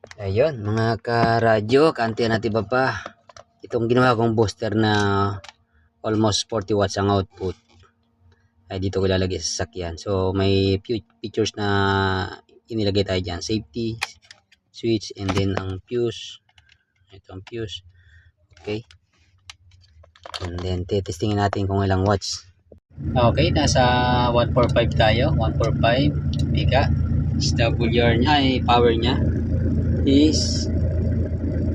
Ayun, mga karadyo, kaantiyan natin ba pa? Itong ginawa kong booster na almost 40 watts ang output. Ay dito ko ilalagay sa sasakyan. So may few features na inilagay tayo dyan. Safety, switch, and then ang fuse. Ito ang fuse. Okay. And then testingin natin kung ilang watts. Okay, nasa 145 tayo. 145 pika. SWR niya ay power niya is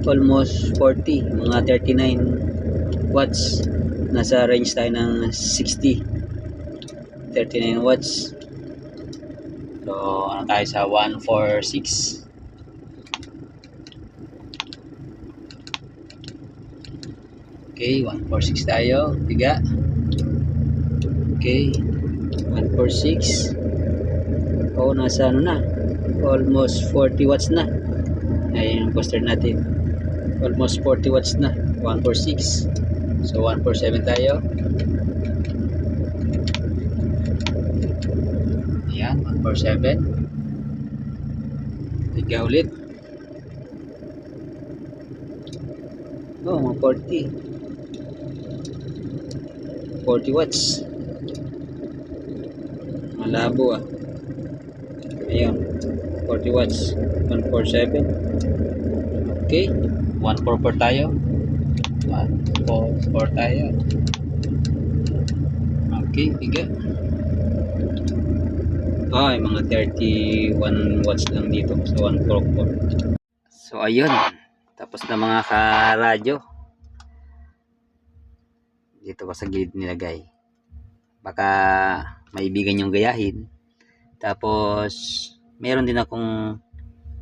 almost 40 mga 39 watts. Nasa range tayo ng 60 39 watts. So ano tayo sa 146 okay 146 tayo. Biga. Okay 146 oh nasa ano na? Almost 40 watts na ayun yung poster natin. Almost 40 watts na. 146 so 147 tayo. Ayan 147 tiga ulit. Oh mga 40 40 watts. Malabo ah. Ayun 40 watts. 147 okay. 144 tayo. 144 tayo. Okay biga ay mga 31 watts lang dito. Sa 144 so ayun. Tapos na mga karadyo. Dito ko sa gilid nilagay. Baka maibigan yung gayahin. Tapos meron din akong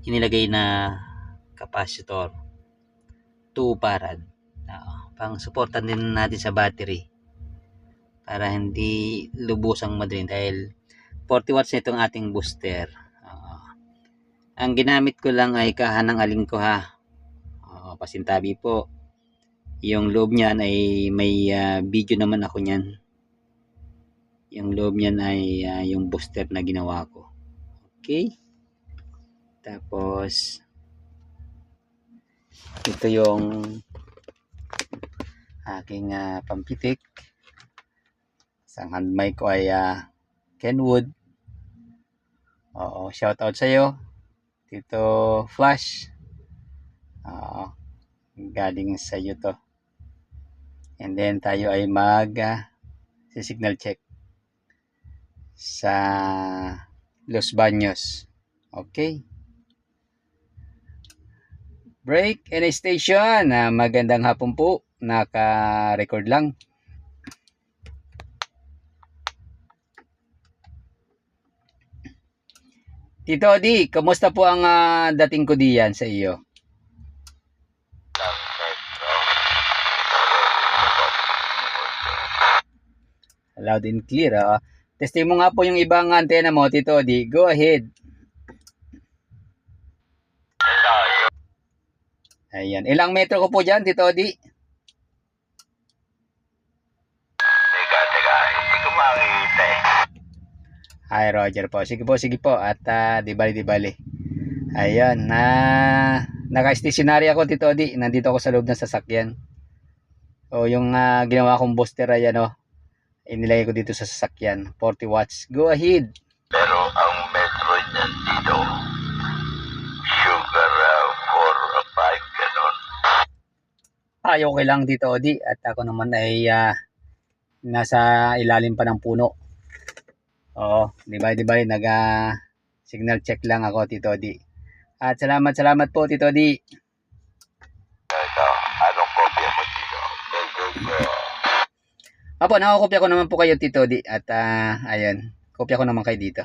inilagay na capacitor. 2 farad. Oo, pang supportan din natin sa battery. Para hindi lubusang madaling dahil 40 watts na itong ating booster. Oo. ang ginamit ko lang ay kahanang alin ko ha Oo, pasintabi po. Yung loob niyan ay may ah, video naman ako niyan. Yung loob niyan ay ah, yung booster na ginawa ko okay tapos ito yung aking ah, pampitik. Isang hand mic ko ay ah, Kenwood. Oo shout out sa iyo Tito Flash. Oo galing sa iyo to. And then tayo ay mag ah, si signal check sa Los Baños okay break and station Ah, magandang hapon po naka-record lang Tito Odi, kamusta po ang ah, dating ko diyan sa iyo? Loud and clear. ah. Testing mo nga po yung ibang antena mo, Tito Odi. Go ahead. Ayan. Ilang metro ko po dyan, Tito Odi? Teka, teka, hindi ko makita eh. Hi, Roger po. Sige po, sige po. At ah, di bali, di bali. Ayan. Na, naka-stationary ako, Tito Odi. Nandito ako sa loob ng sasakyan. O, yung ah, ginawa kong booster, ayan o. Inilagay ko dito sa sasakyan. 40 watts. Go ahead. Pero ang metro niyan dito, sugar uh, 4 or 5, ganun. Ay, okay lang dito, Odi. At ako naman ay ah, nasa ilalim pa ng puno. Oo, di ba, di ba, nag ah, signal check lang ako, Tito Odi. At salamat, salamat po, Tito Odi. Ito, anong kopya mo dito? Medyo, uh, Apo, nakakopya ko naman po kayo, Tito Odi. At ah, ayun, kopya ko naman kayo dito.